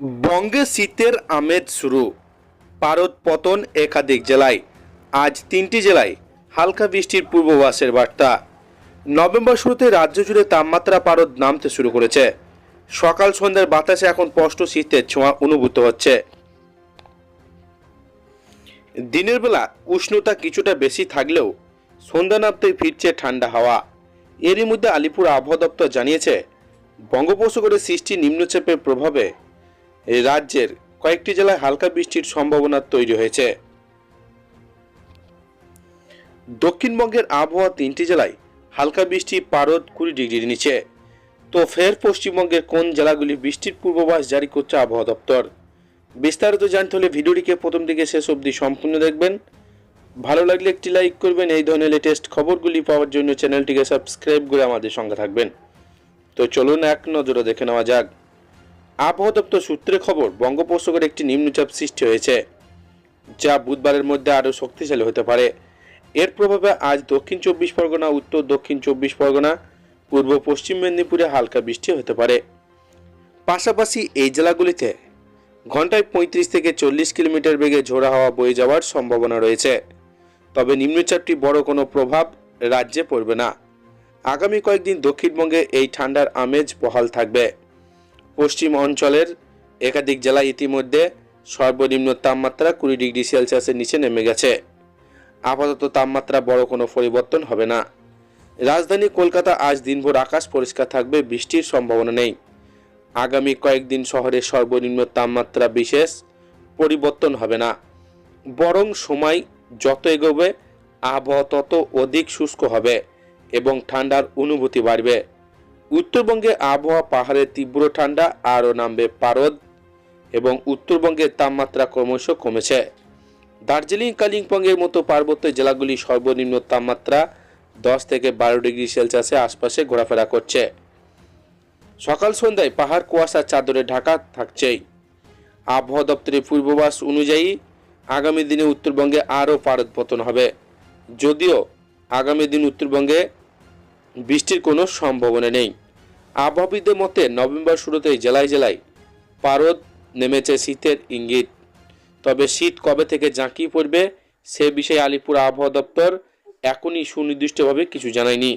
বঙ্গে শীতের আমেজ শুরু। পারদ পতন একাধিক জেলায়। আজ তিনটি জেলায় হালকা বৃষ্টির পূর্বাভাসের বার্তা। নভেম্বর শুরুতে রাজ্য জুড়ে তাপমাত্রা পারদ নামতে শুরু করেছে। সকাল সন্ধ্যার বাতাসে এখন স্পষ্ট শীতের ছোঁয়া অনুভূত হচ্ছে। দিনের বেলা উষ্ণতা কিছুটা বেশি থাকলেও সন্ধ্যা নামতেই ফিরছে ঠান্ডা হাওয়া। এরই মধ্যে আলিপুর আবহাওয়া দপ্তর জানিয়েছে, বঙ্গোপসাগরে সৃষ্টি নিম্নচাপের প্রভাবে রাজ্যের কয়েকটি জেলায় হালকা বৃষ্টির সম্ভাবনা তৈরি হয়েছে। দক্ষিণবঙ্গের আবহাওয়া তিনটি জেলায় হালকা বৃষ্টি পারদ কুড়ি ডিগ্রির নিচে। তো ফের পশ্চিমবঙ্গের কোন জেলাগুলি বৃষ্টির পূর্বাভাস জারি করছে আবহাওয়া দপ্তর? বিস্তারিত জানতে হলে ভিডিওটিকে প্রথম থেকে শেষ অবধি সম্পূর্ণ দেখবেন। ভালো লাগলে একটি লাইক করবেন, এই ধরনের লেটেস্ট খবরগুলি পাওয়ার জন্য চ্যানেলটিকে সাবস্ক্রাইব করে আমাদের সঙ্গে থাকবেন। তো চলুন এক নজরে দেখে নেওয়া যাক। আবহাওয়া দপ্তর সূত্রে খবর, বঙ্গোপসাগরে একটি নিম্নচাপ সৃষ্টি হয়েছে, যা বুধবারের মধ্যে আরও শক্তিশালী হতে পারে। এর প্রভাবে আজ দক্ষিণ চব্বিশ পরগনা, উত্তর দক্ষিণ চব্বিশ পরগনা, পূর্ব পশ্চিম মেদিনীপুরে হালকা বৃষ্টি হতে পারে। পাশাপাশি এই জেলাগুলিতে ঘন্টায় পঁয়ত্রিশ থেকে চল্লিশ কিলোমিটার বেগে ঝোড়া হাওয়া বয়ে যাওয়ার সম্ভাবনা রয়েছে। তবে নিম্নচাপটি বড় কোনো প্রভাব রাজ্যে পড়বে না। আগামী কয়েকদিন দক্ষিণবঙ্গে এই ঠান্ডার আমেজ বহাল থাকবে। পশ্চিম অঞ্চলের একাধিক জেলায় ইতিমধ্যে সর্বনিম্ন তাপমাত্রা কুড়ি ডিগ্রি সেলসিয়াসের নিচে নেমে গেছে। আপাতত তাপমাত্রা বড় কোনো পরিবর্তন হবে না। রাজধানী কলকাতা আজ দিনভর আকাশ পরিষ্কার থাকবে, বৃষ্টির সম্ভাবনা নেই। আগামী কয়েকদিন শহরের সর্বনিম্ন তাপমাত্রা বিশেষ পরিবর্তন হবে না। বরং সময় যত এগোবে, আবহাওয়া তত অধিক শুষ্ক হবে এবং ঠান্ডার অনুভূতি বাড়বে। উত্তরবঙ্গে আবহাওয়া পাহাড়ের তীব্র ঠান্ডা, আরও নামবে পারদ এবং উত্তরবঙ্গের তাপমাত্রা ক্রমশ কমেছে। দার্জিলিং, কালিম্পংয়ের মতো পার্বত্য জেলাগুলি সর্বনিম্ন তাপমাত্রা দশ থেকে বারো ডিগ্রি সেলসিয়াসের আশপাশে ঘোরাফেরা করছে। সকাল সন্ধ্যায় পাহাড় কুয়াশার চাদরে ঢাকা থাকছেই। আবহাওয়া দপ্তরের পূর্বাভাস অনুযায়ী আগামী দিনে উত্তরবঙ্গে আরও পারদ পতন হবে। যদিও আগামী দিন উত্তরবঙ্গে বৃষ্টির কোনো সম্ভাবনা নেই। আবহাওয়িদদের মতে নভেম্বর শুরুতেই জেলায় জেলায় পারদ নেমেছে শীতের ইঙ্গিত। তবে শীত কবে থেকে জাঁকিয়ে পড়বে, সে বিষয়ে আলিপুর আবহাওয়া দপ্তর এখনই সুনির্দিষ্টভাবে কিছু জানায়নি।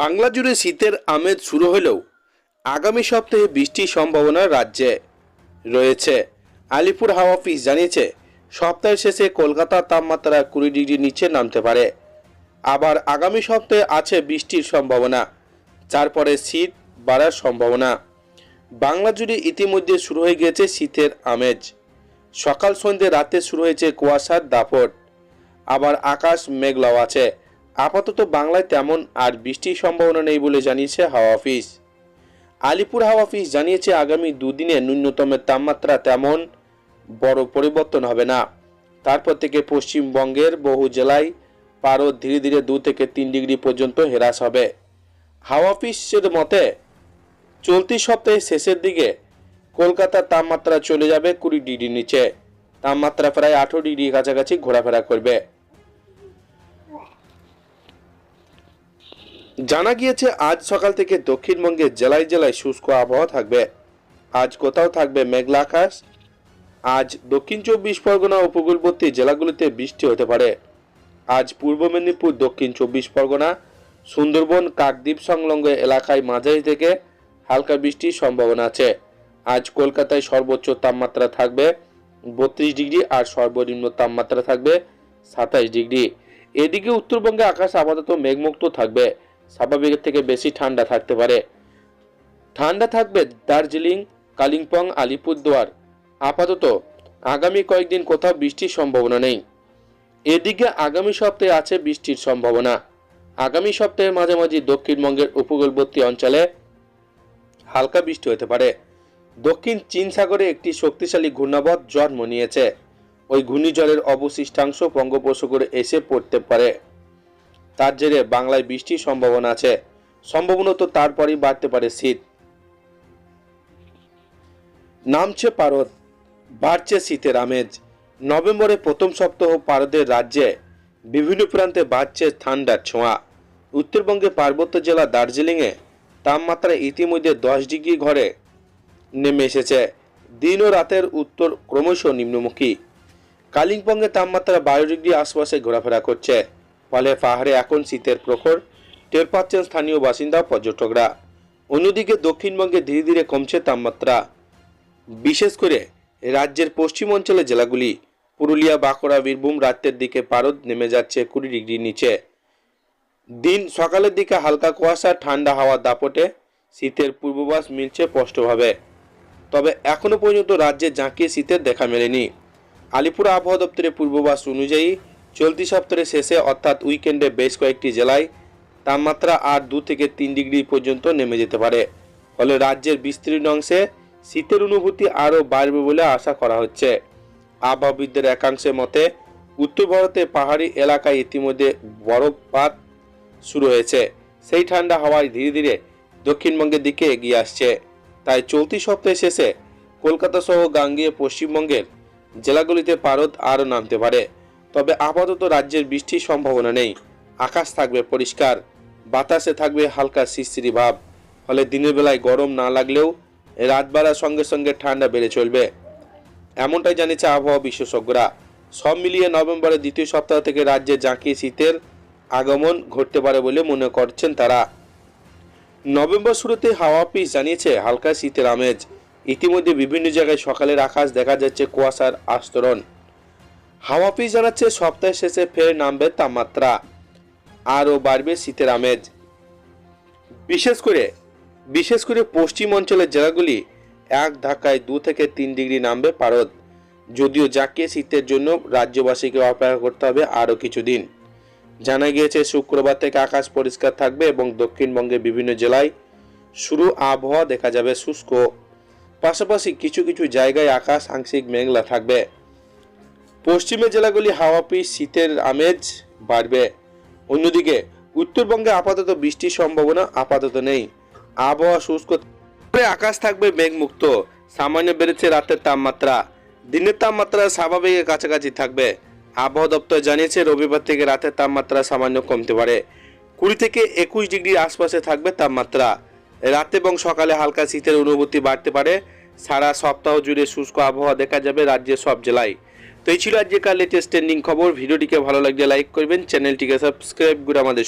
বাংলা জুড়ে শীতের আমেজ শুরু হলেও আগামী সপ্তাহে বৃষ্টির সম্ভাবনা রাজ্যে রয়েছে। আলিপুর হাওয়া অফিস জানিয়েছে, সপ্তাহের শেষে কলকাতার তাপমাত্রা কুড়ি ডিগ্রি নিচে নামতে পারে। আবার আগামী সপ্তাহে আছে বৃষ্টির সম্ভাবনা। তারপরে শীত বাড়ার সম্ভাবনা। বাংলা জুড়ে ইতিমধ্যে শুরু হয়ে গিয়েছে শীতের আমেজ। সকাল সন্ধ্যে রাতে শুরু হয়েছে কুয়াশার দাপট। আবার আকাশ মেঘলাও আছে। আপাতত বাংলায় তেমন আর বৃষ্টির সম্ভাবনা নেই বলে জানিয়েছে হাওয়া অফিস। আলিপুর হাওয়া অফিস জানিয়েছে আগামী দুদিনে ন্যূনতমের তাপমাত্রা তেমন বড় পরিবর্তন হবে না। তারপর থেকে পশ্চিমবঙ্গের বহু জেলায় পারদ ধীরে ধীরে দু থেকে তিন ডিগ্রি পর্যন্ত হ্রাস হবে। হাওয়া অফিসের মতে, চলতি সপ্তাহের শেষের দিকে কলকাতার তাপমাত্রা চলে যাবে কুড়ি ডিগ্রি নিচে। তাপমাত্রা প্রায় আঠেরো ডিগ্রি কাছাকাছি ঘোরাফেরা করবে। জানা গিয়েছে, আজ সকাল থেকে দক্ষিণবঙ্গের জেলায় জেলায় শুষ্ক আবহাওয়া থাকবে। আজ কোথাও থাকবে মেঘলা আকাশ। আজ দক্ষিণ চব্বিশ পরগনা উপকূলবর্তী জেলাগুলিতে বৃষ্টি হতে পারে। আজ পূর্ব মেদিনীপুর, দক্ষিণ চব্বিশ পরগনা, সুন্দরবন, কাকদ্বীপ সংলগ্ন এলাকায় মাঝারি থেকে হালকা বৃষ্টির সম্ভাবনা আছে। আজ কলকাতায় সর্বোচ্চ তাপমাত্রা থাকবে বত্রিশ ডিগ্রি আর সর্বনিম্ন তাপমাত্রা থাকবে সাতাইশ ডিগ্রি। এদিকে উত্তরবঙ্গে আকাশ আপাতত মেঘমুক্ত থাকবে, স্বাভাবিকের থেকে বেশি ঠান্ডা থাকতে পারে। ঠান্ডা থাকবে দার্জিলিং, কালিম্পং, আলিপুরদুয়ার। আপাতত আগামী কয়েকদিন কোথাও বৃষ্টির সম্ভাবনা নেই। এদিকে আগামী সপ্তাহে আছে বৃষ্টির সম্ভাবনা। আগামী সপ্তাহের মাঝামাঝি দক্ষিণবঙ্গের উপকূলবর্তী অঞ্চলে হালকা বৃষ্টি হতে পারে। দক্ষিণ চীন সাগরে একটি শক্তিশালী ঘূর্ণাবধ জন্ম নিয়েছে। ওই ঘূর্ণিঝড়ের অবশিষ্টাংশ বঙ্গোপসাগরে এসে পড়তে পারে। তার জেরে বাংলায় বৃষ্টির সম্ভাবনা আছে। সম্ভাবনত তারপরই বাড়তে পারে শীত। নামছে পারদ, বাড়ছে শীতের আমেজ। নভেম্বরে প্রথম সপ্তাহ পারদের রাজ্যে বিভিন্ন প্রান্তে বাড়ছে ঠান্ডার ছোঁয়া। উত্তরবঙ্গে পার্বত্য জেলা দার্জিলিংয়ে তাপমাত্রা ইতিমধ্যে দশ ডিগ্রি ঘরে নেমে এসেছে। দিন ও রাতের উত্তর ক্রমশ নিম্নমুখী। কালিম্পংয়ে তাপমাত্রা বারো ডিগ্রি আশপাশে ঘোরাফেরা করছে। ফলে পাহাড়ে এখন শীতের প্রখর টের পাচ্ছেন স্থানীয় বাসিন্দা পর্যটকরা। অন্যদিকে দক্ষিণবঙ্গে ধীরে ধীরে কমছে তাপমাত্রা। বিশেষ করে রাজ্যের পশ্চিম অঞ্চলের জেলাগুলি, পুরুলিয়া, বাঁকুড়া, বীরভূম রাতের দিকে পারদ নেমে যাচ্ছে কুড়ি ডিগ্রি নিচে। দিন সকালের দিকে হালকা কুয়াশা, ঠান্ডা হাওয়া দাপটে, শীতের পূর্বাভাস মিলছে স্পষ্টভাবে। তবে এখনও পর্যন্ত রাজ্যে জাঁকিয়ে শীতের দেখা মেলেনি। আলিপুর আবহাওয়া দপ্তরের পূর্বাভাস অনুযায়ী, চলতি সপ্তাহের শেষে অর্থাৎ উইকেন্ডে বেশ কয়েকটি জেলায় তাপমাত্রা আর দু থেকে তিন ডিগ্রি পর্যন্ত নেমে যেতে পারে। ফলে রাজ্যের বিস্তীর্ণ অংশে শীতের অনুভূতি আরও বাড়বে বলে আশা করা হচ্ছে। আবহাওয়াবিদদের একাংশের মতে, উত্তর ভারতে পাহাড়ি এলাকায় ইতিমধ্যে বরফপাত শুরু হয়েছে। সেই ঠান্ডা হাওয়ায় ধীরে ধীরে দক্ষিণবঙ্গের দিকে এগিয়ে আসছে। তাই চলতি সপ্তাহের শেষে কলকাতা সহ গাঙ্গেয় পশ্চিমবঙ্গের জেলাগুলিতে পারদ আরও নামতে পারে। তবে আপাতত রাজ্যের বৃষ্টির সম্ভাবনা নেই। আকাশ থাকবে পরিষ্কার, বাতাসে থাকবে হালকা শিরশিরি ভাব। ফলে দিনের বেলায় গরম না লাগলেও রাত বাড়ার সঙ্গে সঙ্গে ঠান্ডা বেড়ে চলবে। এমনটাই জানিয়েছে আবহাওয়া বিশেষজ্ঞরা। সব মিলিয়ে নভেম্বরের দ্বিতীয় সপ্তাহ থেকে রাজ্যে জাঁকিয়ে শীতের আগমন ঘটতে পারে বলে মনে করছেন তারা। নভেম্বর শুরুতে হাওয়া অফিস জানিয়েছে হালকা শীতের আমেজ। ইতিমধ্যে বিভিন্ন জায়গায় সকালের আকাশ দেখা যাচ্ছে কুয়াশার আস্তরণ। হাওয়া অফিস জানাচ্ছে সপ্তাহের শেষে ফের নামবে তাপমাত্রা। আরও বাড়বে শীতের আমেজ। বিশেষ করে বিশেষ করে পশ্চিম অঞ্চলের জেলাগুলি এক ধাক্কায় দু থেকে তিন ডিগ্রি নামবে পারদ। যদিও জাঁকিয়ে শীতের জন্য রাজ্যবাসীকে অপেক্ষা করতে হবে আরও কিছুদিন। জানা গিয়েছে, শুক্রবার থেকে আকাশ পরিষ্কার থাকবে এবং দক্ষিণবঙ্গের বিভিন্ন জেলায় শুরু আবহাওয়া দেখা যাবে শুষ্ক। পাশাপাশি কিছু কিছু জায়গায় আকাশ আংশিক মেঘলা থাকবে। পশ্চিমের জেলাগুলি হাওয়া পিস শীতের আমেজ বাড়বে। অন্যদিকে, উত্তরবঙ্গে আপাতত বৃষ্টির সম্ভাবনা আপাতত নেই। আবহাওয়া শুষ্ক আকাশ থাকবে মেঘমুক্ত। সামান্য বেড়েছে রাতের তাপমাত্রা। দিনের তাপমাত্রা স্বাভাবিকের কাছাকাছি থাকবে। আবহাওয়া দপ্তর জানিয়েছে, রবিবার থেকে রাতের তাপমাত্রা সামান্য কমতে পারে। কুড়ি থেকে একুশ ডিগ্রি আশপাশে থাকবে তাপমাত্রা। রাতে এবং সকালে হালকা শীতের অনুভূতি বাড়তে পারে। সারা সপ্তাহ জুড়ে শুষ্ক আবহাওয়া দেখা যাবে রাজ্যের সব জেলায়। তো এই ছিল আজকের লেটেস্ট ট্রেন্ডিং খবর। ভিডিওটিকে ভালো লাগলে লাইক করবেন। চ্যানেলটিকে সাবস্ক্রাইব করে আমাদের